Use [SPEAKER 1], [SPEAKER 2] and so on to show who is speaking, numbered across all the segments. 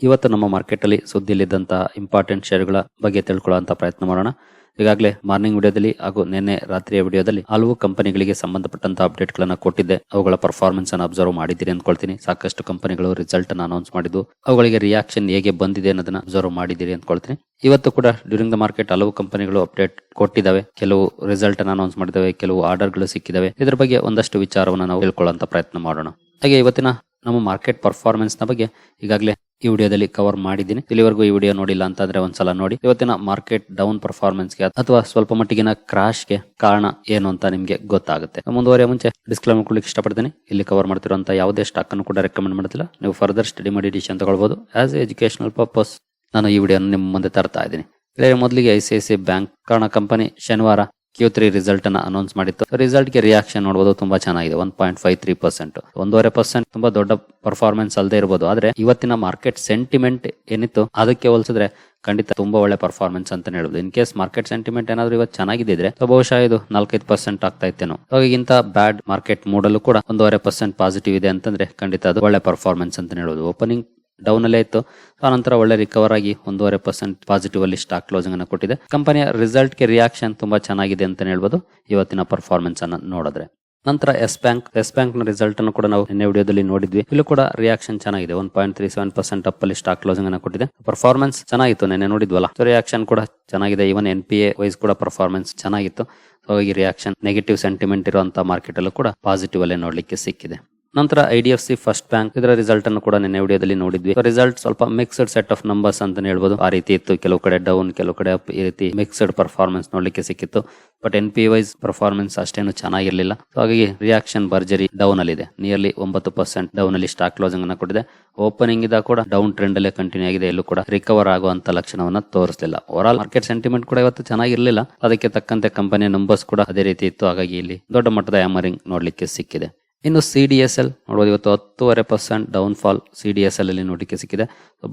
[SPEAKER 1] ಇವತ್ತು ನಮ್ಮ ಮಾರ್ಕೆಟ್ ಅಲ್ಲಿ ಸುದ್ದಿಯಲ್ಲಿದ್ದಂತಹ ಇಂಪಾರ್ಟೆಂಟ್ ಶೇರ್ಗಳ ಬಗ್ಗೆ ತಿಳ್ಕೊಳ್ಳುವಂತ ಪ್ರಯತ್ನ ಮಾಡೋಣ. ಈಗಾಗಲೇ ಮಾರ್ನಿಂಗ್ ವಿಡಿಯೋದಲ್ಲಿ ಹಾಗೂ ನಿನ್ನೆ ರಾತ್ರಿಯ ವಿಡಿಯೋದಲ್ಲಿ ಹಲವು ಕಂಪನಿಗಳಿಗೆ ಸಂಬಂಧಪಟ್ಟಂತಹ ಅಪ್ಡೇಟ್ ಗಳನ್ನ ಕೊಟ್ಟಿದ್ದೆ. ಅವುಗಳ ಪರ್ಫಾರ್ಮೆನ್ಸ್ ಅನ್ನು ಅಬ್ಸರ್ವ್ ಮಾಡಿದ್ದೀರಿ ಅಂದ್ಕೊಳ್ತೀನಿ. ಸಾಕಷ್ಟು ಕಂಪನಿಗಳು ರಿಸಲ್ಟ್ ಅನ್ನು ಅನೌನ್ಸ್ ಮಾಡಿದ್ದು, ಅವುಗಳಿಗೆ ರಿಯಾಕ್ಷನ್ ಹೇಗೆ ಬಂದಿದೆ ಅನ್ನೋದನ್ನ ಅಬ್ಸರ್ವ್ ಮಾಡಿದ್ದೀರಿ ಅಂದ್ಕೊಳ್ತೀನಿ. ಇವತ್ತು ಕೂಡ ಡ್ಯೂರಿಂಗ್ ದ ಮಾರ್ಕೆಟ್ ಹಲವು ಕಂಪನಿಗಳು ಅಪ್ಡೇಟ್ ಕೊಟ್ಟಿದ್ದಾವೆ. ಕೆಲವು ರಿಸಲ್ಟ್ ಅನ್ನು ಅನೌನ್ಸ್ ಮಾಡಿದ್ದಾವೆ, ಕೆಲವು ಆರ್ಡರ್ಗಳು ಸಿಕ್ಕಿದಾವೆ ಇದರ ಬಗ್ಗೆ ಒಂದಷ್ಟು ವಿಚಾರವನ್ನು ನಾವು ತಿಳ್ಕೊಳ್ಳುವಂತ ಪ್ರಯತ್ನ ಮಾಡೋಣ. ಹಾಗೆ ಇವತ್ತಿನ ನಮ್ಮ ಮಾರ್ಕೆಟ್ ಪರ್ಫಾರ್ಮೆನ್ಸ್ನ ಬಗ್ಗೆ ಈಗಾಗಲೇ ಈ ವಿಡಿಯೋದಲ್ಲಿ ಕವರ್ ಮಾಡಿದ್ದೀನಿ ಇಲ್ಲಿವರೆಗೂ ಈ ವಿಡಿಯೋ ನೋಡಿಲ್ಲ ಅಂತಂದ್ರೆ ಒಂದ್ಸಲ ನೋಡಿ ಇವತ್ತಿನ ಮಾರ್ಕೆಟ್ ಡೌನ್ ಪರ್ಫಾರ್ಮೆನ್ಸ್ಗೆ ಅಥವಾ ಸ್ವಲ್ಪ ಮಟ್ಟಿಗಿನ ಕ್ರಾಶ್ಗೆ ಕಾರಣ ಏನು ಅಂತ ನಿಮ್ಗೆ ಗೊತ್ತಾಗುತ್ತೆ ಮುಂದುವರೆಯ ಮುಂಚೆ ಡಿಸ್ಕ್ಲೇಮರ್ ಕೊಡ್ಲಿಕ್ಕೆ ಇಷ್ಟಪಡ್ತೀನಿ ಇಲ್ಲಿ ಕವರ್ ಮಾಡ್ತಿರುವಂತ ಯಾವುದೇ ಸ್ಟಾಕ್ ಅನ್ನು ಕೂಡ ರೆಕಮೆಂಡ್ ಮಾಡ್ತಿಲ್ಲ ನೀವು ಫರ್ದರ್ ಸ್ಟಡಿ ಮಾಡಿ ಡಿಸಿಷನ್ ತಗೊಳ್ಬಹುದು ಆಸ್ ಎಜುಕೇಶನಲ್ ಪರ್ಪಸ್ ನಾನು ಈ ವಿಡಿಯೋ ನಿಮ್ಮ ಮುಂದೆ ತರ್ತಾ ಇದ್ದೀನಿ ಇದೇ ಮೊದಲಿಗೆ I C I C bank ಕಾರಣ ಕಂಪನಿ ಶನಿವಾರ ಕ್ಯೂ ತ್ರೀ ರಿಸಲ್ಟ್ ಅನ್ನ ಅನೌನ್ಸ್ ಮಾಡಿತ್ತು. ರಿಸಲ್ಟ್ಗೆ ರಿಯಾಕ್ಷನ್ ನೋಡಬಹುದು ತುಂಬಾ ಚೆನ್ನಾಗಿದೆ. One point five three percent ಒಂದೂವರೆ ಪರ್ಸೆಂಟ್ ತುಂಬಾ ದೊಡ್ಡ ಪರ್ಫಾರ್ಮೆನ್ಸ್ ಅಲ್ಲದೆ ಇರಬಹುದು ಆದ್ರೆ, ಇವತ್ತಿನ ಮಾರ್ಕೆಟ್ ಸೆಂಟಿಮೆಂಟ್ ಏನಿತ್ತು, ಅದಕ್ಕೆ ಹೋಲಿಸಿದ್ರೆ ಖಂಡಿತ ತುಂಬಾ ಒಳ್ಳೆ ಪರ್ಫಾರ್ಮೆನ್ಸ್ ಅಂತ ಹೇಳುದು ಇನ್ ಕೇಸ್ ಮಾರ್ಕೆಟ್ ಸೆಂಟಿಮೆಂಟ್ ಏನಾದ್ರು ಇವತ್ತು ಚೆನ್ನಾಗಿದ್ದಿದ್ರೆ ಬಹುಶಃ ಇದು ನಾಲ್ಕೈದು ಪರ್ಸೆಂಟ್ ಆಗ್ತಾ ಇತ್ತೇನೋ. ಅವಾಗಿಂತ ಬ್ಯಾಡ್ ಮಾರ್ಕೆಟ್ ಮೂಡಲ್ಲೂ ಕೂಡ ಒಂದೂವರೆ ಪರ್ಸೆಂಟ್ ಪಾಸಿಟಿವ್ ಇದೆ ಅಂತಂದ್ರೆ ಖಂಡಿತ ಅದು ಒಳ್ಳೆ ಪರ್ಫಾರ್ಮೆನ್ಸ್ ಅಂತ ಹೇಳುದು ಓಪನಿಂಗ್ ಡೌನ್ ಅಲ್ಲೇ ಇತ್ತು. ಆನಂತರ ಒಳ್ಳೆ ರಿಕವರ್ ಆಗಿ ಒಂದೂವರೆ ಪರ್ಸೆಂಟ್ ಪಾಸಿಟಿವ್ ಅಲ್ಲಿ ಸ್ಟಾಕ್ ಕ್ಲೋಸಿಂಗ್ ಅನ್ನು ಕೊಟ್ಟಿದೆ. ಕಂಪನಿಯ ರಿಸಲ್ಟ್ಗೆ ರಿಯಾಕ್ಷನ್ ತುಂಬಾ ಚೆನ್ನಾಗಿದೆ ಅಂತ ಹೇಳ್ಬೋದು. ಇವತ್ತಿನ ಪರ್ಫಾರ್ಮೆನ್ಸ್ ಅನ್ನು ನೋಡಿದ್ರೆ. ನಂತರ ಎಸ್ ಬ್ಯಾಂಕ್ ಎಸ್ ಬ್ಯಾಂಕ್ನ ರಿಸಲ್ಟ್ ಅನ್ನು ಕೂಡ ನಾವು ನಿನ್ನೆ ವಿಡಿಯೋದಲ್ಲಿ ನೋಡಿದ್ವಿ. ಇಲ್ಲೂ ಕೂಡ ರಿಯಾಕ್ಷನ್ ಚೆನ್ನಾಗಿದೆ. One point three seven percent up ಅಲ್ಲಿ ಸ್ಟಾಕ್ ಕ್ಲೋಸಿಂಗ್ ಅನ್ನು ಕೊಟ್ಟಿದೆ. ಪರ್ಫಾರ್ಮೆನ್ಸ್ ಚೆನ್ನಾಗಿತ್ತು. ನಿನ್ನೆ ನೋಡಿದ್ವಲ್ಲ. ಸೊ ರಿಯಾಕ್ಷನ್ ಕೂಡ ಚೆನ್ನಾಗಿದೆ. Even N P A wise ಕೂಡ ಪರ್ಫಾರ್ಮೆನ್ಸ್ ಚೆನ್ನಾಗಿತ್ತು. ಹಾಗಾಗಿ ರಿಯಾಕ್ಷನ್ ನೆಗೆಟಿವ್ ಸೆಂಟಿಮೆಂಟ್ ಇರುವಂತಹ ಮಾರ್ಕೆಟ್ ಅಲ್ಲೂ ಕೂಡ ಪಾಸಿಟಿವ್ ಅಲ್ಲೇ ನೋಡ್ಲಿಕ್ಕೆ ಸಿಕ್ಕಿದೆ. ನಂತರ I D F C first bank ಇದರ ರಿಸಲ್ಟ್ ಅನ್ನು ಕೂಡ ನಿನ್ನೆ ವಿಡಿಯೋದಲ್ಲಿ ನೋಡಿದ್ವಿ. ರಿಸಲ್ಟ್ ಸ್ವಲ್ಪ ಮಿಕ್ಸ್ಡ್ ಸೆಟ್ ಆಫ್ ನಂಬರ್ಸ್ ಅಂತ ಹೇಳ್ಬೋದು. ಆ ರೀತಿ ಇತ್ತು. ಕೆಲವು ಕಡೆ ಡೌನ್ ಕೆಲವು ಕಡೆ ಅಪ್ ಈ ರೀತಿ ಮಿಕ್ಸ್ಡ್ ಪರ್ಫಾರ್ಮೆನ್ಸ್ ನೋಡ್ಲಿಕ್ಕೆ ಸಿಕ್ಕಿತ್ತು. But N P wise performance ಅಷ್ಟೇನು ಚೆನ್ನಾಗಿರಲಿಲ್ಲ. ಹಾಗಾಗಿ ರಿಯಾಕ್ಷನ್ ಭರ್ಜರಿ ಡೌನ್ ಅಲ್ಲಿ ಇದೆ ನಿಯರ್ಲಿ ಒಂಬತ್ತು ಪರ್ಸೆಂಟ್ ಡೌನ್ ಅಲ್ಲಿ ಸ್ಟಾಕ್ ಕ್ಲೋಸಿಂಗ್ ಅನ್ನು ಕೊಟ್ಟಿದೆ. ಓಪನಿಂಗ್ ಇದ ಕೂಡ ಡೌನ್ ಟ್ರೆಂಡ್ ಅಲ್ಲೇ ಕಂಟಿನ್ಯೂ ಆಗಿದೆ. ಎಲ್ಲೂ ಕೂಡ ರಿಕವರ್ ಆಗುವಂತ ಲಕ್ಷಣವನ್ನ ತೋರಿಸಲಿಲ್ಲ. ಓವರ್ ಆಲ್ ಮಾರ್ಕೆಟ್ ಸೆಂಟಿಮೆಂಟ್ ಕೂಡ ಇವತ್ತು ಚೆನ್ನಾಗಿರಲಿಲ್ಲ. ಅದಕ್ಕೆ ತಕ್ಕಂತೆ ಕಂಪನಿಯ ನಂಬರ್ಸ್ ಕೂಡ ಅದೇ ರೀತಿ ಇತ್ತು. ಹಾಗಾಗಿ ಇಲ್ಲಿ ದೊಡ್ಡ ಮಟ್ಟದ ಹ್ಯಾಮರಿಂಗ್ ನೋಡ್ಲಿಕ್ಕೆ ಸಿಕ್ಕಿದೆ. ಇನ್ನು ಸಿ ಡಿ ಎಸ್ ಎಲ್ ನೋಡ್ಬೋದು, ಇವತ್ತು ಹತ್ತುವರೆ percent down fall C D S L ಅಲ್ಲಿ ನೋಡಲಿಕ್ಕೆ ಸಿಕ್ಕಿದೆ.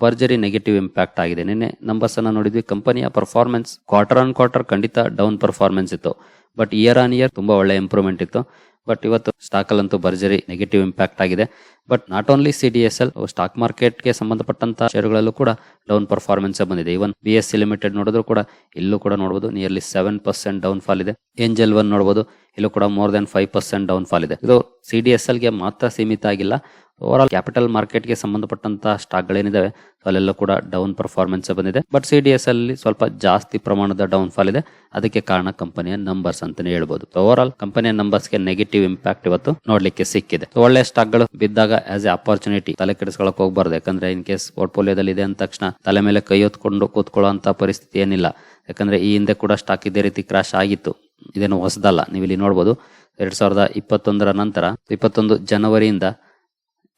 [SPEAKER 1] ಭರ್ಜರಿ ನೆಗೆಟಿವ್ ಇಂಪ್ಯಾಕ್ಟ್ ಆಗಿದೆ. ನಿನ್ನೆ ನಂಬರ್ಸ್ ಅನ್ನ ನೋಡಿದ್ವಿ ಕಂಪನಿಯ ಪರ್ಫಾರ್ಮೆನ್ಸ್ ಕ್ವಾರ್ಟರ್ ಆನ್ ಕ್ವಾರ್ಟರ್ ಖಂಡಿತ ಡೌನ್ ಪರ್ಫಾರ್ಮೆನ್ಸ್ ಇತ್ತು. ಬಟ್ ಇಯರ್ ಆನ್ ಇಯರ್ ತುಂಬಾ ಒಳ್ಳೆ ಇಂಪ್ರೂವ್ಮೆಂಟ್ ಇತ್ತು. ಬಟ್ ಇವತ್ತು ಸ್ಟಾಕ್ ಅಲ್ಲಂತೂ ಭರ್ಜರಿ ನೆಗೆಟಿವ್ ಇಂಪ್ಯಾಕ್ಟ್ ಆಗಿದೆ. But not only C D S L stock ಮಾರ್ಕೆಟ್ಗೆ ಸಂಬಂಧಪಟ್ಟಂತ ಷೇರುಗಳಲ್ಲೂ ಕೂಡ ಡೌನ್ ಪರ್ಫಾರ್ಮೆನ್ಸ್ ಬಂದಿದೆ. Even B S C limited ನೋಡಿದ್ರು ಕೂಡ ಇಲ್ಲೂ ಕೂಡ ನೋಡಬಹುದು nearly seven percent down fall ಇದೆ. ಏಂಜಲ್ ಒನ್ ನೋಡಬಹುದು ಇಲ್ಲೂ ಕೂಡ more than five percent down fall ಇದೆ. ಇದು ಸಿ ಡಿ ಎಸ್ ಎಲ್ಗೆ ಮಾತ್ರ ಸೀಮಿತ ಆಗಿಲ್ಲ. ಓವರ್ ಆಲ್ ಕ್ಯಾಪಿಟಲ್ ಮಾರ್ಕೆಟ್ಗೆ ಸಂಬಂಧಪಟ್ಟಂತಹ ಸ್ಟಾಕ್ ಗಳೇನಿದಾವೆ ಅಲ್ಲೆಲ್ಲ ಕೂಡ ಡೌನ್ ಪರ್ಫಾರ್ಮೆನ್ಸ್ ಬಂದಿದೆ. ಬಟ್ ಸಿ ಡಿ ಎಸ್ ಅಲ್ಲಿ ಸ್ವಲ್ಪ ಜಾಸ್ತಿ ಪ್ರಮಾಣದ ಡೌನ್ ಫಾಲ್ ಇದೆ. ಅದಕ್ಕೆ ಕಾರಣ ಕಂಪನಿಯ ನಂಬರ್ಸ್ ಅಂತಾನೆ ಹೇಳ್ಬೋದು. ಓವರ್ ಆಲ್ ಕಂಪನಿಯ ನಂಬರ್ಸ್ಗೆ ನೆಗೆಟಿವ್ ಇಂಪ್ಯಾಕ್ಟ್ ಇವತ್ತು ನೋಡ್ಲಿಕ್ಕೆ ಸಿಕ್ಕಿದೆ. ಒಳ್ಳೆ ಸ್ಟಾಕ್ಗಳು ಬಿದ್ದಾಗ ಆಸ್ ಎ ಅಪಾರ್ಚುನಿಟಿ ತಲೆ ಕೆಡಿಸ್ಕೊಳಕ್ ಹೋಗ್ಬಾರ್ದು. ಯಾಕಂದ್ರೆ ಇನ್ ಕೇಸ್ ಪೋರ್ಟ್ಫೋಲಿಯೋದಲ್ಲಿ ಇದೆ ಅಂದ ತಕ್ಷಣ ತಲೆ ಮೇಲೆ ಕೈ ಹೊತ್ಕೊಂಡು ಕೂತ್ಕೊಳ್ಳುವಂತ ಪರಿಸ್ಥಿತಿ ಏನಿಲ್ಲ. ಯಾಕಂದ್ರೆ ಈ ಹಿಂದೆ ಕೂಡ ಸ್ಟಾಕ್ ಇದೇ ರೀತಿ ಕ್ರಾಶ್ ಆಗಿತ್ತು. ಇದೇನು ಹೊಸದಲ್ಲ. ನೀವು ಇಲ್ಲಿ ನೋಡಬಹುದು ಎರಡ್ ಸಾವಿರದ ಇಪ್ಪತ್ತೊಂದರ ನಂತರ ಇಪ್ಪತ್ತೊಂದು ಜನವರಿಯಿಂದ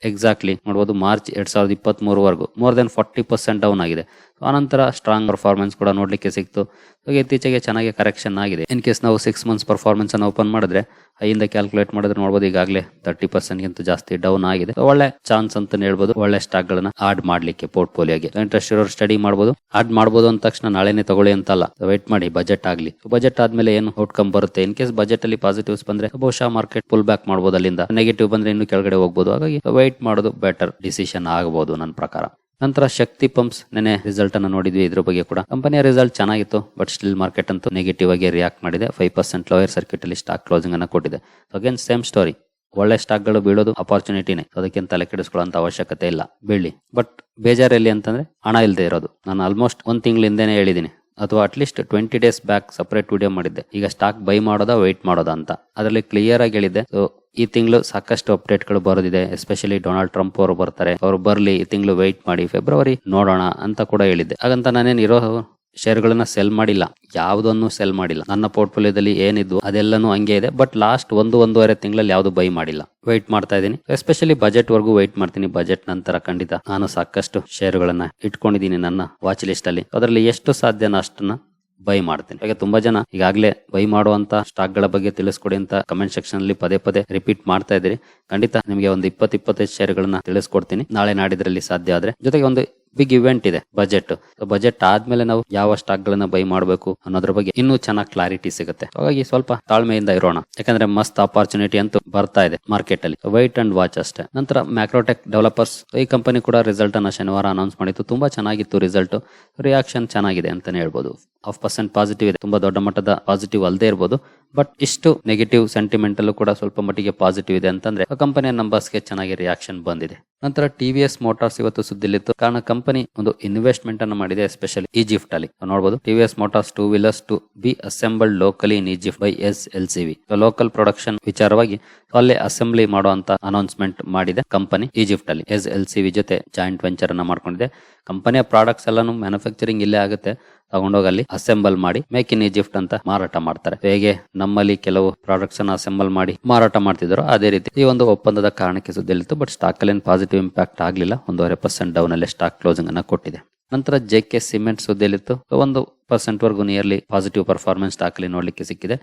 [SPEAKER 1] ಎಕ್ಸಾಕ್ಟ್ಲಿ ನೋಡಬಹುದು ಮಾರ್ಚ್ ಎರಡ್ ಸಾವಿರದ ಇಪ್ಪತ್ತ್ ಮೂರವರೆಗೂ more than forty percent down ಆಗಿದೆ. ಆನಂತರ ಸ್ಟ್ರಾಂಗ್ ಪರ್ಫಾರ್ಮೆನ್ಸ್ ಕೂಡ ನೋಡ್ಲಿಕ್ಕೆ ಸಿಕ್ತು. ಇತ್ತೀಚೆಗೆ ಚೆನ್ನಾಗಿ ಕರೆಕ್ಷನ್ ಆಗಿದೆ. ಇನ್ ಕೇಸ್ ನಾವು ಸಿಕ್ಸ್ ಮಂತ್ಸ್ ಪರ್ಫಾರ್ಮೆನ್ಸ್ ಅನ್ನು ಓಪನ್ ಮಾಡಿದ್ರೆ ಐಯಿಂದ ಕ್ಯಾಲ್ಕುಲೇಟ್ ಮಾಡಿದ್ರೆ ನೋಡಬಹುದು ಈಗಾಗಲೇ ತರ್ಟಿ ಪರ್ಸೆಂಟ್ ಗಿಂತ ಜಾಸ್ತಿ ಡೌನ್ ಆಗಿದೆ. ಒಳ್ಳೆ ಚಾನ್ಸ್ ಅಂತ ಹೇಳ್ಬೋದು. ಒಳ್ಳೆ ಸ್ಟಾಕ್ ಗಳನ್ನ ಆಡ್ ಮಾಡ್ಲಿಕ್ಕೆ ಪೋರ್ಟ್ಫೋಲಿಯೋಗೆ ಇಂಟ್ರೆಸ್ಟ್ ಇರೋರು ಸ್ಟಡಿ ಮಾಡಬಹುದು ಆಡ್ ಮಾಡಬಹುದು ಅಂದ ತಕ್ಷಣ ನಾಳೆನೇ ತಗೊಳ್ಳಿ ಅಂತಲ್ಲ. ವೇಟ್ ಮಾಡಿ ಬಜೆಟ್ ಆಗಲಿ. ಬಜೆಟ್ ಆದ್ಮೇಲೆ ಏನು ಔಟ್ಕಮ್ ಬರುತ್ತೆ? ಇನ್ ಕೇಸ್ ಬಜೆಟ್ ಅಲ್ಲಿ ಪಾಸಿಟಿವ್ಸ್ ಬಂದ್ರೆ, ಬಹುಶಃ ಮಾರ್ಕೆಟ್ ಪುಲ್ ಬ್ಯಾಕ್ ಮಾಡಬಹುದು ಅಲ್ಲಿಂದ. ನೆಗೆಟಿವ್ ಬಂದ್ರೆ ಇನ್ನು ಕೆಳಗಡೆ ಹೋಗ್ಬೋದು. ಹಾಗಾಗಿ ವೇಟ್ ಮಾಡೋದು ಬೆಟರ್ ಡಿಸಿಷನ್ ಆಗಬಹುದು ನನ್ನ ಪ್ರಕಾರ. ನಂತರ ಶಕ್ತಿ ಪಂಪ್ಸ್ ನೆನೆ ರಿಸಲ್ಟ್ ಅನ್ನು ನೋಡಿದ್ವಿ. ಇದ್ರ ಬಗ್ಗೆ ಕೂಡ ಕಂಪನಿಯ ರಿಸಲ್ಟ್ ಚೆನ್ನಾಗಿತ್ತು ಬಟ್ ಸ್ಟಿಲ್ ಮಾರ್ಕೆಟ್ ಅಂತೂ ನೆಗೆಟಿವ್ ಆಗಿ ರಿಯಾಕ್ಟ್ ಮಾಡಿದೆ. ಫೈವ್ ಪರ್ಸೆಂಟ್ ಲೋಯರ್ ಸರ್ಕ್ಯೂಟ್ ಅಲ್ಲಿ ಸ್ಟಾಕ್ ಕ್ಲೋಸಿಂಗ್ ಅನ್ನು ಕೊಟ್ಟಿದೆ. ಅಗೇನ್ ಸೇಮ್ ಸ್ಟೋರಿ ಒಳ್ಳೆ ಸ್ಟಾಕ್ಗಳು ಬೀಳೋದು ಅಪಾರ್ಚುನಿಟಿನೇ ಅದಕ್ಕಿಂತ ತಲೆ ಕೆಡಿಸ್ಕೊಳ್ಳೋ ಅವಶ್ಯಕತೆ ಇಲ್ಲ. ಬೀಳಿ ಬಟ್ ಬೇಜಾರಲ್ಲಿ ಅಂತಂದ್ರೆ ಹಣ ಇಲ್ಲದೆ ಇರೋದು. ನಾನು ಆಲ್ಮೋಸ್ಟ್ ಒಂದ್ ತಿಂಗಳಿಂದನೇ ಹೇಳಿದ್ದೀನಿ ಅಥವಾ at least twenty days back separate video ಮಾಡಿದ್ದೆ. ಈಗ ಸ್ಟಾಕ್ ಬೈ ಮಾಡೋದಾ ವೆಯ್ಟ್ ಮಾಡೋದಾ ಅಂತ. ಅದರಲ್ಲಿ ಕ್ಲಿಯರ್ ಆಗಿ ಹೇಳಿದ್ದೆ. ಸೊ ಈ ತಿಂಗಳು ಸಾಕಷ್ಟು ಅಪ್ಡೇಟ್ಗಳು ಬರೋದಿದೆ. ಎಸ್ಪೆಷಲಿ ಡೊನಾಲ್ಡ್ ಟ್ರಂಪ್ ಅವರು ಬರ್ತಾರೆ. ಅವ್ರು ಬರ್ಲಿ, ಈ ತಿಂಗಳು ವೆಯ್ಟ್ ಮಾಡಿ, ಫೆಬ್ರವರಿ ನೋಡೋಣ ಅಂತ ಕೂಡ ಹೇಳಿದ್ದೆ. ಹಾಗಂತ ನಾನೇನು ಇರೋ ಶೇರ್ಗಳನ್ನ ಸೆಲ್ ಮಾಡಿಲ್ಲ. ಯಾವುದನ್ನು ಸೆಲ್ ಮಾಡಿಲ್ಲ. ನನ್ನ ಪೋರ್ಟ್ಫೋಲಿಯೋದಲ್ಲಿ ಏನಿದ್ವು ಅದೆಲ್ಲನೂ ಹಂಗೆ ಇದೆ. ಬಟ್ ಲಾಸ್ಟ್ ಒಂದು, ಒಂದೂವರೆ ತಿಂಗಳಲ್ಲಿ ಯಾವುದು ಬೈ ಮಾಡಿಲ್ಲ. ವೆಯ್ಟ್ ಮಾಡ್ತಾ ಇದ್ದೀನಿ. ಎಸ್ಪೆಷಲಿ ಬಜೆಟ್ ವರ್ಗೂ ವೆಯ್ಟ್ ಮಾಡ್ತೀನಿ. ಬಜೆಟ್ ನಂತರ ಖಂಡಿತ ನಾನು ಸಾಕಷ್ಟು ಶೇರುಗಳನ್ನ ಇಟ್ಕೊಂಡಿದ್ದೀನಿ ನನ್ನ ವಾಚ್ ಲಿಸ್ಟ್ ಅಲ್ಲಿ. ಅದರಲ್ಲಿ ಎಷ್ಟು ಸಾಧ್ಯನ ಅಷ್ಟನ್ನ ಬೈ ಮಾಡ್ತೀನಿ. ಹಾಗೆ ತುಂಬಾ ಜನ ಈಗಾಗಲೇ ಬೈ ಮಾಡುವಂತ ಸ್ಟಾಕ್ಗಳ ಬಗ್ಗೆ ತಿಳಿಸ್ಕೊಡಿ ಅಂತ ಕಮೆಂಟ್ ಸೆಕ್ಷನ್ ಅಲ್ಲಿ ಪದೇ ಪದೇ ರಿಪೀಟ್ ಮಾಡ್ತಾ ಇದ್ದೀರಿ. ಖಂಡಿತ ನಿಮಗೆ ಒಂದು ಇಪ್ಪತ್ತು ಇಪ್ಪತ್ತೈದು ಶೇರ್ಗಳನ್ನ ತಿಳಿಸ್ಕೊಡ್ತೀನಿ. ನಾಳೆ ನಾಡಿದ್ರಲ್ಲಿ ಸಾಧ್ಯ ಆದ್ರೆ. ಜೊತೆಗೆ ಒಂದು ಬಿಗ್ ಇವೆಂಟ್ ಇದೆ ಬಜೆಟ್ ಬಜೆಟ್ ಆದ್ಮೇಲೆ ನಾವು ಯಾವ ಸ್ಟಾಕ್ ಗಳನ್ನ ಬೈ ಮಾಡಬೇಕು ಅನ್ನೋದ್ರ ಬಗ್ಗೆ ಇನ್ನೂ ಚೆನ್ನಾಗಿ ಕ್ಲಾರಿಟಿ ಸಿಗುತ್ತೆ. ಹಾಗಾಗಿ ಸ್ವಲ್ಪ ತಾಳ್ಮೆಯಿಂದ ಇರೋಣ. ಯಾಕಂದ್ರೆ ಮಸ್ತ್ ಅಪಾರ್ಚುನಿಟಿ ಅಂತೂ ಬರ್ತಾ ಇದೆ ಮಾರ್ಕೆಟ್ ಅಲ್ಲಿ. ವೈಟ್ ಅಂಡ್ ವಾಚ್ ಅಷ್ಟೇ. ನಂತರ ಮ್ಯಾಕ್ರೋಟೆಕ್ ಡೆವಲಪರ್ಸ್ ಈ ಕಂಪನಿ ಕೂಡ ರಿಸಲ್ಟ್ ಅನ್ನ ಶನಿವಾರ ಅನೌನ್ಸ್ ಮಾಡಿತ್ತು. ತುಂಬಾ ಚೆನ್ನಾಗಿತ್ತು ರಿಸಲ್ಟ್ ರಿಯಾಕ್ಷನ್ ಚೆನ್ನಾಗಿದೆ ಅಂತಾನೆ ಹೇಳ್ಬೋದು. ಹಾಫ್ ಪರ್ಸೆಂಟ್ ಪಾಸಿಟಿವ್ ಇದೆ. ತುಂಬಾ ದೊಡ್ಡ ಮಟ್ಟದ ಪಾಸಿಟಿವ್ ಅಲ್ಲದೆ ಇರಬಹುದು ಬಟ್ ಇಷ್ಟು ನೆಗೆಟಿವ್ ಸೆಂಟಿಮೆಂಟ್ ಅಲ್ಲೂ ಕೂಡ ಸ್ವಲ್ಪ ಮಟ್ಟಿಗೆ ಪಾಸಿಟಿವ್ ಇದೆ ಅಂತಂದ್ರೆ ಕಂಪನಿಯ ನಂಬರ್ಸ್ಗೆ ಚೆನ್ನಾಗಿ ರಿಯಾಕ್ಷನ್ ಬಂದಿದೆ. ನಂತರ ಟಿವಿಎಸ್ ಮೋಟಾರ್ಸ್ ಇವತ್ತು ಸುದ್ದಿಲಿತ್ತು. ಕಾರಣ ಕಂಪನಿ ಒಂದು ಇನ್ವೆಸ್ಟ್ಮೆಂಟ್ ಅನ್ನು ಮಾಡಿದೆ ಎಸ್ಪೆಷಲಿ ಈಜಿಪ್ಟ್ ಅಲ್ಲಿ. ನೋಡಬಹುದು TVS motors two wheelers to be assembled locally in Egypt by S L C V local production ವಿಚಾರವಾಗಿ ಅಲ್ಲೇ ಅಸೆಂಬ್ಲಿ ಮಾಡುವಂತ ಅನೌನ್ಸ್ಮೆಂಟ್ ಮಾಡಿದೆ ಕಂಪನಿ ಈಜಿಪ್ಟ್ ಅಲ್ಲಿ. ಎಸ್ ಎಲ್ ಸಿ ವಿ ಜೊತೆ ಜಾಯಿಂಟ್ ವೆಂಚರ್ ಅನ್ನ ಮಾಡ್ಕೊಂಡಿದೆ. ಕಂಪನಿಯ ಪ್ರಾಡಕ್ಟ್ಸ್ ಎಲ್ಲಾನು ಮ್ಯಾನುಫ್ಯಾಕ್ಚರಿಂಗ್ ಇಲ್ಲೇ ಆಗುತ್ತೆ. ತಗೊಂಡೋಗಿ ಅಲ್ಲಿ ಅಸೆಂಬಲ್ ಮಾಡಿ ಮೇಕ್ ಇನ್ ಈಜಿಪ್ಟ್ ಅಂತ ಮಾರಾಟ ಮಾಡ್ತಾರೆ. ಹೇಗೆ? ನಮ್ಮಲ್ಲಿ ಕೆಲವು ಪ್ರಾಡಕ್ಟ್ಸ್ ಅನ್ನ ಅಸೆಂಬಲ್ ಮಾಡಿ ಮಾರಾಟ ಮಾಡ್ತಿದ್ರು ಅದೇ ರೀತಿ ಈ ಒಂದು ಒಪ್ಪಂದದ ಕಾರಣಕ್ಕೆ ಸುದ್ದಿಲಿತ್ತು ಬಟ್ ಸ್ಟಾಕ್ ಅಲ್ಲಿ ಪಾಸಿಟಿವ್ ಇಂಪ್ಯಾಕ್ಟ್ ಆಗಲಿಲ್ಲ. ಒಂದೂವರೆ ಪರ್ಸೆಂಟ್ ಡೌನ್ ಅಲ್ಲಿ ಸ್ಟಾಕ್ ಕ್ಲೋಸಿಂಗ್ ಅನ್ನ ಕೊಟ್ಟಿದೆ. ನಂತರ ಜೆ ಕೆ ಸಿಮೆಂಟ್ ಸುದ್ದಿಲಿತ್ತು ಒಂದು ಪರ್ಸೆಂಟ್ ವರೆಗೂ ನಿಯರ್ಲಿ ಪಾಸಿಟಿವ್ ಪರ್ಫಾರ್ಮೆನ್ಸ್ ದಾಖಲೆ ನೋಡ್ಲಿಕ್ಕೆ ಸಿಕ್ಕಿದೆ.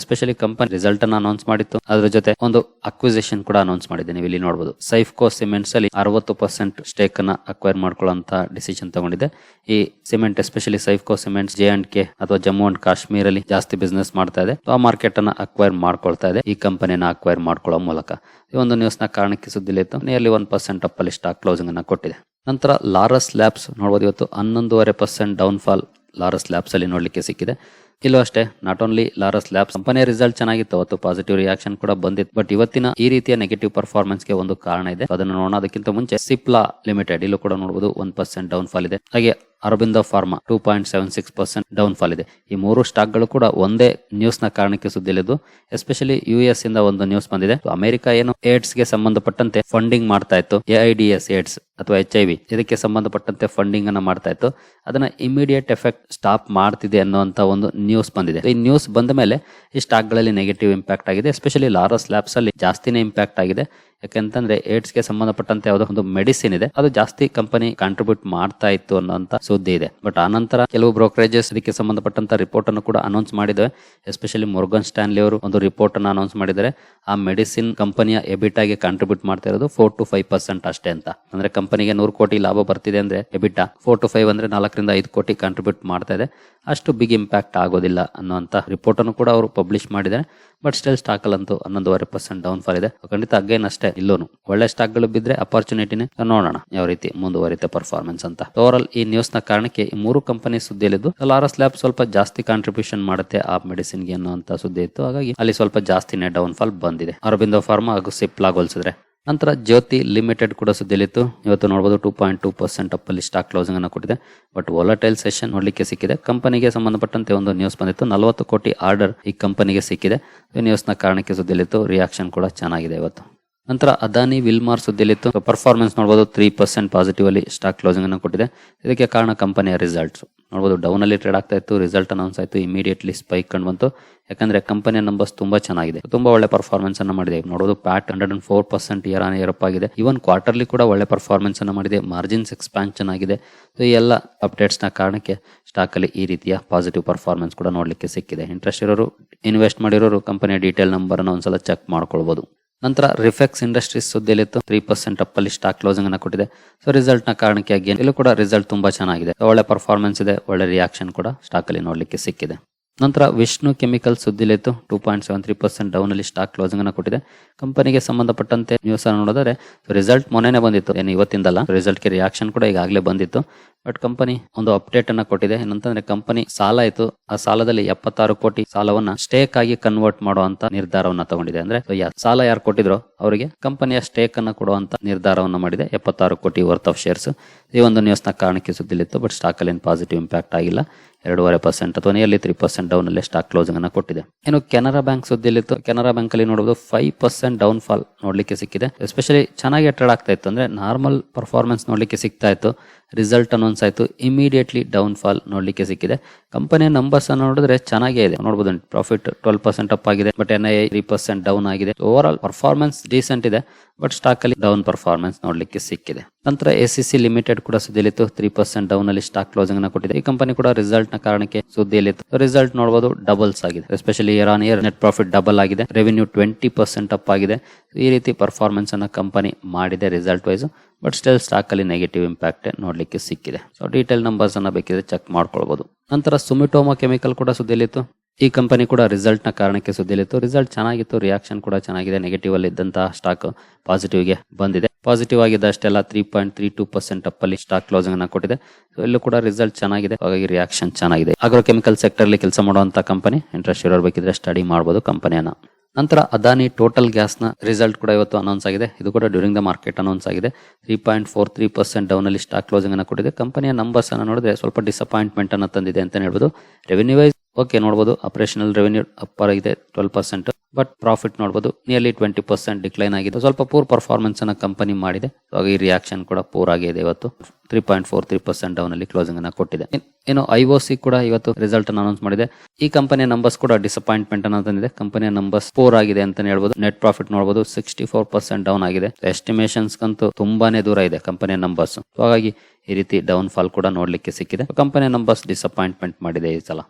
[SPEAKER 1] ಎಸ್ಪೆಷಲಿ ಕಂಪನಿ ರಿಸಲ್ಟ್ ಅನ್ನು ಅನೌನ್ಸ್ ಮಾಡಿತ್ತು. ಅದರ ಜೊತೆ ಒಂದು ಅಕ್ವಿಸೇಷನ್ ಕೂಡ ಅನೌನ್ಸ್ ಮಾಡಿದೆ. ನೀವು ಇಲ್ಲಿ ನೋಡಬಹುದು ಸೈಫ್ಕೋ ಸಿಮೆಂಟ್ಸ್ ಅಲ್ಲಿ ಅರವತ್ತು ಪರ್ಸೆಂಟ್ ಸ್ಟೇಕ್ ಅನ್ನ ಅಕ್ವೈರ್ ಮಾಡ್ಕೊಳ್ಳುವಂತಹ ಡಿಸಿಷನ್ ತಗೊಂಡಿದೆ. ಈ cement especially Saifco cements J and K ಅಥವಾ ಜಮ್ಮು ಅಂಡ್ ಕಾಶ್ಮೀರ್ ಅಲ್ಲಿ ಜಾಸ್ತಿ ಬಿಸ್ನೆಸ್ ಮಾಡ್ತಾ ಇದೆ. ಆ ಮಾರ್ಕೆಟ್ ಅನ್ನ ಅಕ್ವೈರ್ ಮಾಡ್ಕೊಳ್ತಾ ಇದೆ. ಈ ಕಂಪನಿನ ಅಕ್ವೈರ್ ಮಾಡ್ಕೊಳ್ಳೋ ಮೂಲಕ. ಈ ಒಂದು ನ್ಯೂಸ್ನ ಕಾರಣಕ್ಕೆ ಸುದ್ದಿಲಿತ್ತು ನಿಯರ್ಲಿ ಒನ್ ಪರ್ಸೆಂಟ್ ಅಪ್ ಅಲ್ಲಿ ಸ್ಟಾಕ್ ಕ್ಲೋಸಿಂಗ್ ಅನ್ನ ಕೊಟ್ಟಿದೆ. ನಂತರ ಲಾರಸ್ ಲ್ಯಾಬ್ಸ್ ನೋಡಬಹುದು ಇವತ್ತು ಹನ್ನೊಂದೂವರೆ ಪರ್ಸೆಂಟ್ ಡೌನ್ ಫಾಲ್ ಲಾರಸ್ ಲ್ಯಾಬ್ಸಲ್ಲಿ ನೋಡ್ಲಿಕ್ಕೆ ಸಿಕ್ಕಿದೆ. ಇಲ್ಲೂ ಅಷ್ಟೇ ನಾಟ್ ಓನ್ಲಿ ಲಾರಸ್ ಲ್ಯಾಬ್ ಕಂಪನಿಯ ರಿಸಲ್ಟ್ ಚೆನ್ನಾಗಿತ್ತು, ಅವತ್ತು ಪಾಸಿಟಿವ್ ರಿಯಾಕ್ಷನ್ ಕೂಡ ಬಂದಿತ್ತು. ಬಟ್ ಇವತ್ತಿನ ಈ ರೀತಿಯ ನೆಗೆಟಿವ್ ಪರ್ಫಾರ್ಮೆನ್ಸ್ಗೆ ಒಂದು ಕಾರಣ ಇದೆ. ಅದನ್ನು ನೋಡೋದಕ್ಕಿಂತ ಮುಂಚೆ ಸಿಪ್ಲಾ ಲಿಮಿಟೆಡ್ ಇಲ್ಲೂ ಕೂಡ ನೋಡಬಹುದು ಒನ್ ಪರ್ಸೆಂಟ್ ಡೌನ್ ಫಾಲ್ ಇದೆ. ಹಾಗೆ Aurobindo pharma two point seven six percent down fall ಇದೆ. ಈ ಮೂರು ಸ್ಟಾಕ್ಗಳು ಕೂಡ ಒಂದೇ ನ್ಯೂಸ್ನ ಕಾರಣಕ್ಕೆ ಸುದ್ದಿಲಿದ್ದು ಎಸ್ಪೆಷಲಿ ಯು ಎಸ್ ಇಂದ ಒಂದು ನ್ಯೂಸ್ ಬಂದಿದೆ. ಅಮೆರಿಕ ಏನು ಏಡ್ಸ್ಗೆ ಸಂಬಂಧಪಟ್ಟಂತೆ ಫಂಡಿಂಗ್ ಮಾಡ್ತಾ ಇತ್ತು. A I D S AIDS ಅಥವಾ ಎಚ್ ಐ ವಿ ಇದಕ್ಕೆ ಸಂಬಂಧಪಟ್ಟಂತೆ ಫಂಡಿಂಗ್ ಅನ್ನ ಮಾಡ್ತಾ ಇತ್ತು. ಅದನ್ನ ಇಮಿಡಿಯೇಟ್ ಎಫೆಕ್ಟ್ ಸ್ಟಾಪ್ ಮಾಡ್ತಿದೆ ಅನ್ನುವಂತ ಒಂದು ನ್ಯೂಸ್ ಬಂದಿದೆ. ಈ ನ್ಯೂಸ್ ಬಂದ ಮೇಲೆ ಈ ಸ್ಟಾಕ್ಗಳಲ್ಲಿ ನೆಗೆಟಿವ್ ಇಂಪ್ಯಾಕ್ಟ್ ಆಗಿದೆ. ಎಸ್ಪೆಷಲಿ ಲಾರಸ್ ಲ್ಯಾಬ್ಸ್ ಅಲ್ಲಿ ಜಾಸ್ತಿನೇ ಇಂಪ್ಯಾಕ್ಟ್ ಆಗಿದೆ. ಯಾಕೆಂತಂದ್ರೆ ಏಡ್ಸ್ಗೆ ಸಂಬಂಧಪಟ್ಟಂತೆ ಯಾವುದೋ ಒಂದು ಮೆಡಿಸಿನ್ ಇದೆ. ಅದು ಜಾಸ್ತಿ ಕಂಪನಿ ಕಾಂಟ್ರಿಬ್ಯೂಟ್ ಮಾಡ್ತಾ ಇತ್ತು ಅನ್ನೋಂತ ಸುದ್ದಿ ಇದೆ. ಬಟ್ ಆನಂತರ ಕೆಲವು ಬ್ರೋಕರೇಜಸ್ ಇದಕ್ಕೆ ಸಂಬಂಧಪಟ್ಟಂತ ರಿಪೋರ್ಟ್ ಅನ್ನು ಕೂಡ ಅನೌನ್ಸ್ ಮಾಡಿದ್ದಾರೆ ಎಸ್ಪೆಷಲಿ ಮೊರ್ಗನ್ ಸ್ಟ್ಯಾನ್ಲಿ ಅವರು ಒಂದು ರಿಪೋರ್ಟ್ ಅನ್ನು ಅನೌನ್ಸ್ ಮಾಡಿದ್ದಾರೆ. ಆ ಮೆಡಿಸಿನ್ ಕಂಪನಿಯ ಎಬಿಟಾಗೆ ಕಾಂಟ್ರಿಬ್ಯೂಟ್ ಮಾಡ್ತಾ ಇರೋದು ಫೋರ್ ಟು ಫೈವ್ ಪರ್ಸೆಂಟ್ ಅಷ್ಟೇ ಅಂತ. ಅಂದ್ರೆ ಕಂಪನಿಗೆ ನೂರು ಕೋಟಿ ಲಾಭ ಬರ್ತಿದೆ ಅಂದ್ರೆ ಎಬಿಟ ಫೋರ್ ಟು ಫೈವ್ ಅಂದ್ರೆ ನಾಲ್ಕರಿಂದ ಐದು ಕೋಟಿ ಕಾಂಟ್ರಿಬ್ಯೂಟ್ ಮಾಡ್ತಾ ಇದೆ. ಅಷ್ಟು ಬಿಗ್ ಇಂಪ್ಯಾಕ್ಟ್ ಆಗೋದಿಲ್ಲ ಅನ್ನುವಂತ ರಿಪೋರ್ಟ್ ಅನ್ನು ಕೂಡ ಅವರು ಪಬ್ಲಿಷ್ ಮಾಡಿದ್ದಾರೆ. ಬಟ್ ಸ್ಟಿಲ್ ಸ್ಟಾಕ್ ಅಲ್ಲಂತೂ ಹನ್ನೊಂದುವರೆ ಪರ್ಸೆಂಟ್ ಡೌನ್ ಫಾಲ್ ಇದೆ ಖಂಡಿತ ಅಗೇನ್ ಅಷ್ಟೇ. ಇಲ್ಲೂನು. ಒಳ್ಳೆ ಸ್ಟಾಕ್ಗಳು ಬಿದ್ರೆ ಅಪರ್ಚುನಿಟಿನೇ ನೋಡೋಣ ಯಾವ ರೀತಿ ಮುಂದುವರಿಯುತ್ತೆ ಪರ್ಫಾರ್ಮೆನ್ಸ್ ಅಂತ. ಓವರ್ ಈ ನ್ಯೂಸ್ನ ಕಾರಣಕ್ಕೆ ಈ ಮೂರು ಕಂಪನಿ ಸುದ್ದಿಯಲ್ಲಿದ್ದು ಲಾರಸ್ ಲ್ಯಾಬ್ ಸ್ವಲ್ಪ ಜಾಸ್ತಿ ಕಾಂಟ್ರಿಬ್ಯೂಷನ್ ಮಾಡುತ್ತೆ ಆ ಮೆಡಿಸಿನ್ಗೆ ಅನ್ನುವಂತ ಸುದ್ದಿ ಇತ್ತು. ಹಾಗಾಗಿ ಅಲ್ಲಿ ಸ್ವಲ್ಪ ಜಾಸ್ತಿನೇ ಡೌನ್ ಫಾಲ್ ಬಂದಿದೆ. ಅರಬಿಂದೋ ಫಾರ್ಮಾ ಹಾಗೂ ಸಿಪ್ಲಾ ಹೋಲಿಸಿದ್ರೆ ನಂತರ ಜ್ಯೋತಿ ಲಿಮಿಟೆಡ್ ಕೂಡ ಸುದ್ದಿಲಿತ್ತು ಇವತ್ತು ನೋಡಬಹುದು two point two percent up ಅಲ್ಲಿ ಸ್ಟಾಕ್ ಕ್ಲೋಸಿಂಗ್ ಅನ್ನು ಕೊಟ್ಟಿದೆ. ಬಟ್ ವೊಲಟೈಲ್ ಸೆಷನ್ ನೋಡಲಿಕ್ಕೆ ಸಿಕ್ಕಿದೆ. ಕಂಪನಿಗೆ ಸಂಬಂಧಪಟ್ಟಂತೆ ಒಂದು ನ್ಯೂಸ್ ಬಂದಿತ್ತು. ನಲವತ್ತು ಕೋಟಿ ಆರ್ಡರ್ ಈ ಕಂಪನಿಗೆ ಸಿಕ್ಕಿದೆ. ಈ ನ್ಯೂಸ್ನ ಕಾರಣಕ್ಕೆ ಸುದ್ದಿಯಲ್ಲಿತ್ತು. ರಿಯಾಕ್ಷನ್ ಕೂಡ ಚೆನ್ನಾಗಿದೆ ಇವತ್ತು. ನಂತರ ಅದಾನಿ ವಿಲ್ಮಾರ್ ಸುದ್ದಿಲಿತ್ತು ಪರ್ಫಾರ್ಮೆನ್ಸ್ ನೋಡಬಹುದು ತ್ರೀ ಪರ್ಸೆಂಟ್ ಪಾಸಿಟಿವ್ ಅಲ್ಲಿ ಸ್ಟಾಕ್ ಕ್ಲೋಸಿಂಗ್ ಅನ್ನು ಕೊಟ್ಟಿದೆ. ಇದಕ್ಕೆ ಕಾರಣ ಕಂಪನಿಯ ರಿಸಲ್ಟ್ಸ್ ನೋಡಬಹುದು ಡೌನ್ ಅಲ್ಲಿ ಟ್ರೇಡ್ ಆಗ್ತಾ ಇತ್ತು ರಿಸಲ್ಟ್ ಅನೌನ್ಸ್ ಆಯಿತು ಇಮಿಡಿಯೇಟ್ಲಿ ಸ್ಪೈಕ್ ಕಂಡು ಬಂತು. ಯಾಕಂದ್ರೆ ಕಂಪನಿಯ ನಂಬರ್ಸ್ ತುಂಬಾ ಚೆನ್ನಾಗಿದೆ. ತುಂಬಾ ಒಳ್ಳೆ ಪರ್ಫಾರ್ಮೆನ್ಸ್ ಅನ್ನು ಮಾಡಿದೆ. ನೋಡೋದು PAT hundred and four percent year on year up ಆಗಿದೆ. ಇವನ್ ಕ್ವಾರ್ಟರ್ಲಿ ಕೂಡ ಒಳ್ಳೆ ಪರ್ಫಾರ್ಮೆನ್ಸ್ ಅನ್ನು ಮಾಡಿದೆ. ಮಾರ್ಜಿನ್ಸ್ ಎಕ್ಸ್ಪಾನ್ಷನ್ ಆಗಿದೆ. ಈ ಎಲ್ಲ ಅಪ್ಡೇಟ್ಸ್ನ ಕಾರಣಕ್ಕೆ ಸ್ಟಾಕ್ ಅಲ್ಲಿ ಈ ರೀತಿಯ ಪಾಸಿಟಿವ್ ಪರ್ಫಾರ್ಮೆನ್ಸ್ ಕೂಡ ನೋಡಲಿಕ್ಕೆ ಸಿಕ್ಕಿದೆ. ಇಂಟ್ರೆಸ್ಟ್ ಇರೋರು ಇನ್ವೆಸ್ಟ್ ಮಾಡಿರೋರು, ಕಂಪನಿಯ ಡೀಟೇಲ್ ನಂಬರ್ ಅನ್ನ ಒಂದ್ಸಲ ಚೆಕ್ ಮಾಡ್ಕೊಳ್ಬಹುದು ನಂತರ ರಿಫೆಕ್ಸ್ ಇಂಡಸ್ಟ್ರೀಸ್ ಸುದ್ದಿಲಿತ್ತು ತ್ರೀ ಪರ್ಸೆಂಟ್ ಅಪ್ ಅಲ್ಲಿ ಸ್ಟಾಕ್ ಕ್ಲೋಸಿಂಗ್ ಅನ್ನು ಕೊಟ್ಟಿದೆ. ಸೊ ರಿಸಲ್ಟ್ನ ಕಾರಣಕ್ಕೆ ಅಗೇನ್ ಇಲ್ಲೂ ಕೂಡ ರಿಸಲ್ಟ್ ತುಂಬಾ ಚೆನ್ನಾಗಿದೆ. ಒಳ್ಳೆ ಪರ್ಫಾರ್ಮೆನ್ಸ್ ಇದೆ, ಒಳ್ಳೆ ರಿಯಾಕ್ಷನ್ ಕೂಡ ಸ್ಟಾಕ್ ಅಲ್ಲಿ ನೋಡ್ಲಿಕ್ಕೆ ಸಿಕ್ಕಿದೆ. ನಂತರ Vishnu chemical ಸುದ್ದಿಲಿತ್ತು two point seven three percent down ಅಲ್ಲಿ ಸ್ಟಾಕ್ ಕ್ಲೋಸಿಂಗ್ ಅನ್ನು ಕೊಟ್ಟಿದೆ. ಕಂಪನಿಗೆ ಸಂಬಂಧಪಟ್ಟಂತೆ ನ್ಯೂಸ್ ಅನ್ನು ನೋಡಿದರೆ ರಿಸಲ್ಟ್ ಮೊನ್ನೆ ಬಂದಿತ್ತು. ಏನು ಇವತ್ತಿಂದಲ್ಲ? ರಿಸಲ್ಟ್ಗೆ ರಿಯಾಕ್ಷನ್ ಕೂಡ ಈಗಾಗಲೇ ಬಂದಿತ್ತು. ಬಟ್ ಕಂಪನಿ ಒಂದು ಅಪ್ಡೇಟ್ ಅನ್ನ ಕೊಟ್ಟಿದೆ. ಏನಂತಂದ್ರೆ ಕಂಪನಿ ಸಾಲ ಇತ್ತು ಆ ಸಾಲದಲ್ಲಿ ಎಪ್ಪತ್ತಾರು ಕೋಟಿ ಸಾಲವನ್ನ ಸ್ಟೇಕ್ ಆಗಿ ಕನ್ವರ್ಟ್ ಮಾಡುವಂತ ನಿರ್ಧಾರವನ್ನ ತಗೊಂಡಿದೆ. ಅಂದ್ರೆ ಸಾಲ ಯಾರು ಕೊಟ್ಟಿದ್ರು ಅವರಿಗೆ ಕಂಪನಿಯ ಸ್ಟೇಕ್ ಅನ್ನ ಕೊಡುವಂತ ನಿರ್ಧಾರವನ್ನ ಮಾಡಿದೆ. ಎಪ್ಪತ್ತಾರು ಕೋಟಿ ವರ್ತ್ ಆಫ್ ಶೇರ್ಸ್ ಈ ಒಂದು ನ್ಯೂಸ್ನ ಕಾರಣಕ್ಕೆ ಸುದ್ದಿಲಿತ್ತು ಬಟ್ ಸ್ಟಾಕ್ ಅಲ್ಲಿ ಪಾಸಿಟಿವ್ ಇಂಪ್ಯಾಕ್ಟ್ ಆಗಿಲ್ಲ. ಎರಡೂವರೆ ಪರ್ಸೆಂಟ್ ಅಥವಾ ನಿಯರ್ಲಿ ತ್ರೀ ಪರ್ಸೆಂಟ್ ಡೌನ್ ಅಲ್ಲಿ ಸ್ಟಾಕ್ ಕ್ಲೋಸಿಂಗ್ ಅನ್ನ ಕೊಟ್ಟಿದೆ. ಇನ್ನು ಕೆನರಾ ಬ್ಯಾಂಕ್ ಸುದ್ದಿಲಿತ್ತು. ಕೆನರಾ ಬ್ಯಾಂಕ್ ಅಲ್ಲಿ ನೋಡಬಹುದು ಫೈವ್ ಪರ್ಸೆಂಟ್ ಡೌನ್ ಫಾಲ್ ನೋಡ್ಲಿಕ್ಕೆ ಸಿಕ್ಕಿದೆ. ಎಸ್ಪೆಷಲಿ ಚೆನ್ನಾಗಿ ಟ್ರೇಡ್ ಆಗ್ತಾ ಇತ್ತು. ಅಂದ್ರೆ ನಾರ್ಮಲ್ ಪರ್ಫಾರ್ಮೆನ್ಸ್ ನೋಡ್ಲಿಕ್ಕೆ ಸಿಗ್ತಾ ಇತ್ತು. ರಿಸಲ್ಟ್ ಅನೌನ್ಸ್ ಆಯಿತು. ಇಮಿಡಿಯೇಟ್ಲಿ ಡೌನ್ ಫಾಲ್ ನೋಡ್ಲಿಕ್ಕೆ ಸಿಕ್ಕಿದೆ. ಕಂಪನಿಯ ನಂಬರ್ಸ್ ನೋಡಿದ್ರೆ ಚೆನ್ನಾಗೇ ಇದೆ. ನೋಡಬಹುದು ಪ್ರಾಫಿಟ್ ಟ್ವೆಲ್ ಪರ್ಸೆಂಟ್ ಅಪ್ ಆಗಿದೆ but N I three percent down ಆಗಿದೆ. ಓವರ್ ಆಲ್ ಪರ್ಫಾರ್ಮೆನ್ಸ್ ಡೀಸೆಂಟ್ ಇದೆ ಬಟ್ ಸ್ಟಾಕ್ ಅಲ್ಲಿ ಡೌನ್ ಪರ್ಫಾರ್ಮೆನ್ಸ್ ನೋಡಲಿಕ್ಕೆ ಸಿಕ್ಕಿದೆ. ನಂತರ ಎಸ್ ಸಿ ಲಿಮಿಟೆಡ್ ಕೂಡ ಸುದ್ದಿಯಲ್ಲಿತ್ತು. ತ್ರೀ ಪರ್ಸೆಂಟ್ ಡೌನ್ ಅಲ್ಲಿ ಸ್ಟಾಕ್ ಕ್ಲೋಸಿಂಗ್ ಅನ್ನು ಕೊಟ್ಟಿದೆ. ಈ ಕಂಪನಿ ಕೂಡ ರಿಸಲ್ಟ್ನ ಕಾರಣಕ್ಕೆ ಸುದ್ದಿಯಲ್ಲಿತ್ತು. ರಿಸಲ್ಟ್ ನೋಡಬಹುದು ಡಬಲ್ಸ್ ಆಗಿದೆ. Especially year on year net profit double ಆಗಿದೆ. ರೆವಿನ್ಯೂ ಟ್ವೆಂಟಿ ಪರ್ಸೆಂಟ್ ಅಪ್ ಆಗಿದೆ. ಈ ರೀತಿ ಪರ್ಫಾರ್ಮೆನ್ಸ್ ಅನ್ನ ಕಂಪನಿ ಮಾಡಿದೆ result wise but still stock ಅಲ್ಲಿ ನೆಗೆಟಿವ್ ಇಂಪ್ಯಾಕ್ಟ್ ನೋಡ್ಲಿಕ್ಕೆ ಸಿಕ್ಕಿದೆ. ಸೊ ಡೀಟೇಲ್ ನಂಬರ್ಸ್ ಅನ್ನ ಬೇಕಿದ್ರೆ ಚೆಕ್ ಮಾಡ್ಕೊಳ್ಬಹುದು ನಂತರ ಸುಮಿಟೋಮಾ ಕೆಮಿಕಲ್ ಕೂಡ ಸುದ್ದಿಯಲ್ಲಿತ್ತು. ಈ ಕಂಪನಿ ಕೂಡ ರಿಸಲ್ಟ್ನ ಕಾರಣಕ್ಕೆ ಸುದ್ದಿಯಲ್ಲಿತ್ತು. ರಿಸಲ್ಟ್ ಚೆನ್ನಾಗಿತ್ತು. ರಿಯಾಕ್ಷನ್ ಕೂಡ ಚೆನ್ನಾಗಿದೆ. ನೆಗೆಟಿವ್ ಅಲ್ಲಿ ಇದ್ದಂತಹ ಸ್ಟಾಕ್ ಪಾಸಿಟಿವ್ಗೆ ಬಂದಿದೆ. ಪಾಸಿಟಿವ್ ಆಗಿದೆ ಅಷ್ಟೆಲ್ಲ three point three two percent up ಅಲ್ಲಿ ಸ್ಟಾಕ್ ಕ್ಲೋಸಿಂಗ್ ಅನ್ನ ಕೊಟ್ಟಿದೆ. ಸೊ ಇಲ್ಲೂ ಕೂಡ ರಿಸಲ್ಟ್ ಚೆನ್ನಾಗಿದೆ. ಹಾಗಾಗಿ ರಿಯಾಕ್ಷನ್ ಚೆನ್ನಾಗಿದೆ. ಆಗ್ರೋ ಕೆಮಿಕಲ್ ಸೆಕ್ಟರ್ ಅಲ್ಲಿ ಕೆಲಸ ಮಾಡುವಂತ ಕಂಪನಿ ಇಂಟ್ರೆಸ್ಟ್ ಇರೋರು ಬೇಕಿದ್ರೆ ಸ್ಟಡಿ ಮಾಡಬಹುದು ಕಂಪನಿಯನ್ನ ನಂತರ ಅದಾನಿ ಟೋಟಲ್ ಗ್ಯಾಸ್ನ ರಿಸಲ್ಟ್ ಕೂಡ ಇವತ್ತು ಅನೌನ್ಸ್ ಆಗಿದೆ. ಇದು ಕೂಡ ಡ್ಯೂರಿಂಗ್ ದ ಮಾರ್ಕೆಟ್ ಅನೌನ್ಸ್ ಆಗಿದೆ. Three point four three percent down ಅಲ್ಲಿ ಸ್ಟಾಕ್ ಕ್ಲೋಸಿಂಗ್ ಅನ್ನು ಕೊಟ್ಟಿದೆ. ಕಂಪನಿಯ ನಂಬರ್ಸ್ ಅನ್ನು ನೋಡಿದ್ರೆ ಸ್ವಲ್ಪ ಡಿಸಪಾಯಿಂಟ್ಮೆಂಟ್ ಅನ್ನ ತಂದಿದೆ ಅಂತ ಹೇಳ್ಬೋದು. ರೆವೆನ್ಯೂ ವೈಸ್ ಓಕೆ ನೋಡಬಹುದು ಆಪರೇಷನಲ್ ರೆವೆನ್ಯೂ ಅಪ್ಪರ್ ಇದೆ ಟ್ವೆಲ್ ಪರ್ಸೆಂಟ್ ಬಟ್ ಪ್ರಾಫಿಟ್ ನೋಡಬಹುದು ನಿಯರ್ಲಿ ಟ್ವೆಂಟಿ ಪರ್ಸೆಂಟ್ ಡಿಕ್ಲೈನ್ ಆಗಿದೆ. ಸ್ವಲ್ಪ ಪೂರ್ ಪರ್ಫಾರ್ಮೆನ್ಸ್ ಅನ್ನ ಕಂಪನಿ ಮಾಡಿದೆ. ಹಾಗೆ ಈ ರಿಯಾಕ್ಷನ್ ಕೂಡ ಪೂರ್ ಆಗಿದೆ ಇವತ್ತು. Three point four three percent down ಅಲ್ಲಿ ಕ್ಲೋಸಿಂಗ್ ಅನ್ನ ಕೊಟ್ಟಿದೆ. ಏನೋ ಐ ಓ ಸಿ ಕೂಡ ಇವತ್ತು ರಿಸಲ್ಟ್ ಅನ್ನು ಅನೌನ್ಸ್ ಮಾಡಿದೆ. ಈ ಕಂಪನಿಯ ನಂಬರ್ಸ್ ಕೂಡ ಡಿಸಪಾಯಿಂಟ್ಮೆಂಟ್ ಅನ್ನ ತಂದಿದೆ. ಕಂಪನಿಯ ನಂಬರ್ಸ್ ಪೂರ್ ಆಗಿದೆ ಅಂತ ಹೇಳ್ಬೋದು. ನೆಟ್ ಪ್ರಾಫಿಟ್ ನೋಡಬಹುದು ಸಿಕ್ಸ್ಟಿ ಫೋರ್ ಪರ್ಸೆಂಟ್ ಡೌನ್ ಆಗಿದೆ. ಎಸ್ಟಿಮೇಷನ್ಸ್ ಕಂತೂ ತುಂಬಾನೇ ದೂರ ಇದೆ ಕಂಪನಿಯ ನಂಬರ್ಸ್ ಹಾಗಾಗಿ ಈ ರೀತಿ ಡೌನ್ ಫಾಲ್ ಕೂಡ ನೋಡ್ಲಿಕ್ಕೆ ಸಿಕ್ಕಿದೆ. ಕಂಪನಿಯ ನಂಬರ್ಸ್ ಡಿಸಪಾಯಿಂಟ್ಮೆಂಟ್ ಮಾಡಿದೆ ಈ ಸಲ.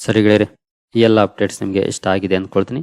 [SPEAKER 1] ಸರಿ ಗೆಳೆಯರೆ, ಈ ಎಲ್ಲ ಅಪ್ಡೇಟ್ಸ್ ನಿಮಗೆ ಇಷ್ಟ ಆಗಿದೆ ಅಂದ್ಕೊಳ್ತೀನಿ.